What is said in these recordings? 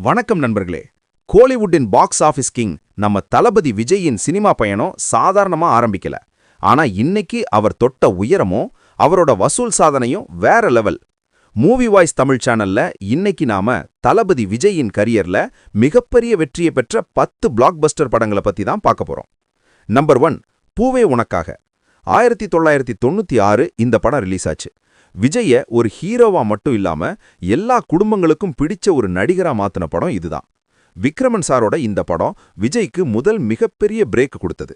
வணக்கம் நண்பர்களே. கோலிவுட்டின் box office king நம்ம தளபதி விஜயின் சினிமா பயணம் சாதாரணமா ஆரம்பிக்கல. ஆனா இன்னைக்கு அவர் தொட்ட உயரமும் அவரோட வசூல் சாதனையும் வேற லெவல் மூவி வாய்ஸ் தமிழ் சேனல்ல இன்னைக்கு நாம தளபதி விஜயின் கரியர்ல மிகப்பெரிய வெற்றியை பெற்ற பத்து பிளாக்பஸ்டர் படங்களை பத்தி தான் பார்க்க போறோம். நம்பர் ஒன் பூவே உனக்காக. ஆயிரத்தி தொள்ளாயிரத்தி தொண்ணூத்தி ஆறு இந்த படம் ரிலீஸ் ஆச்சு. விஜய ஒரு ஹீரோவா மட்டும் இல்லாம எல்லா குடும்பங்களுக்கும் பிடிச்ச ஒரு நடிகரா மாத்தின படம் இதுதான். விக்ரமன் சாரோட இந்த படம் விஜய்க்கு முதல் மிகப்பெரிய பிரேக் கொடுத்தது.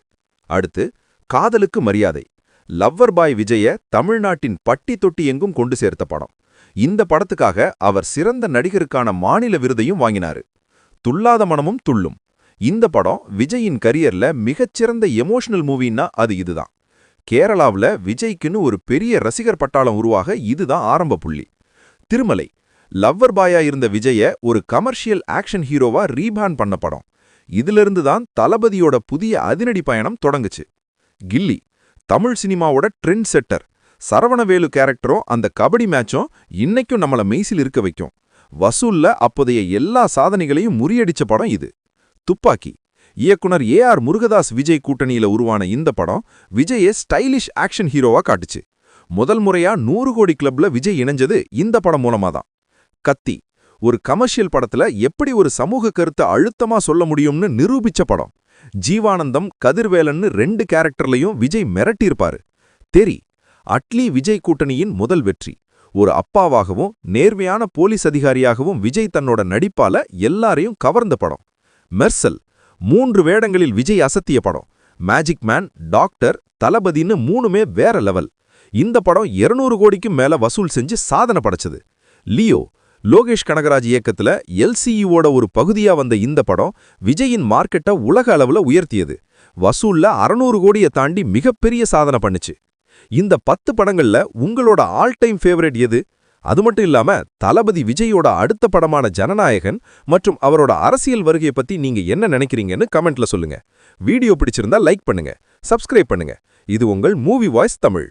அடுத்து காதலுக்கு மரியாதை. லவ்வர் பாய் விஜய தமிழ்நாட்டின் பட்டி தொட்டி எங்கும் கொண்டு சேர்த்த படம். இந்த படத்துக்காக அவர் சிறந்த நடிகருக்கான மாநில விருதையும் வாங்கினாரு. துல்லாத மனமும் துள்ளும். இந்த படம் விஜயின் கரியர்ல மிகச்சிறந்த எமோஷனல் மூவின்னா அது இதுதான். கேரளாவுல விஜய்க்குன்னு ஒரு பெரிய ரசிகர் பட்டாளம் உருவாக இதுதான் ஆரம்ப புள்ளி. திருமலை. லவ்வர் பாயா இருந்த விஜய ஒரு கமர்ஷியல் ஆக்ஷன் ஹீரோவா ரீபேன் பண்ண படம். இதிலிருந்து தான் தளபதியோட புதிய அதினடி பயணம் தொடங்குச்சு. கில்லி. தமிழ் சினிமாவோட ட்ரெண்ட் செட்டர். சரவணவேலு கேரக்டரும் அந்த கபடி மேட்சும் இன்னைக்கும் நம்மள மெய்சில் இருக்க வைக்கும். வசூல்ல அப்போதைய எல்லா சாதனைகளையும் முறியடிச்ச படம் இது. துப்பாக்கி. இயக்குனர் ஏ ஆர் முருகதாஸ் விஜய் கூட்டணியில உருவான இந்த படம் விஜயை ஸ்டைலிஷ் ஆக்ஷன் ஹீரோவா காட்டுச்சு. முதல் முறையா நூறு கோடி கிளப்ல விஜய் இணைஞ்சது இந்த படம் மூலமா தான் கத்தி ஒரு கமர்ஷியல் படத்துல எப்படி ஒரு சமூக கருத்தை அழுத்தமா சொல்ல முடியும்னு நிரூபிச்ச படம். ஜீவானந்தம் கதிர்வேலன்னு ரெண்டு கேரக்டர்லயும் விஜய் மிரட்டியிருப்பாரு. தெரி அட்லி விஜய் கூட்டணியின் முதல் வெற்றி. ஒரு அப்பாவாகவும் நேர்மையான போலீஸ் அதிகாரியாகவும் விஜய் தன்னோட நடிப்பால எல்லாரையும் கவர்ந்த படம். மெர்சல் மூன்று வேடங்களில் விஜய் அசத்திய படம். மேஜிக் மேன் டாக்டர் தளபதின்னு மூணுமே வேற லெவல் இந்த படம் 200 கோடிக்கும் மேல வசூல் செஞ்சு சாதனை படைச்சது. லியோ லோகேஷ் கனகராஜ் இயக்கத்துல எல்சிஇஓட ஒரு பகுதியா வந்த இந்த படம் விஜயின் மார்க்கெட்டை உலக அளவுல உயர்த்தியது. வசூல்ல 600 கோடியை தாண்டி மிகப்பெரிய சாதனை பண்ணுச்சு. இந்த பத்து படங்கள்ல உங்களோட ஆல் டைம் ஃபேவரட் எது? அது மட்டும் இல்லாம தளபதி விஜயோட அடுத்த படமான ஜனநாயகன் மற்றும் அவரோட அரசியல் வருகையை பத்தி நீங்க என்ன நினைக்கிறீங்கன்னு கமெண்ட்ல சொல்லுங்க. வீடியோ பிடிச்சிருந்தா லைக் பண்ணுங்க சப்ஸ்கிரைப் பண்ணுங்க. இது உங்கள் மூவி வாய்ஸ் தமிழ்.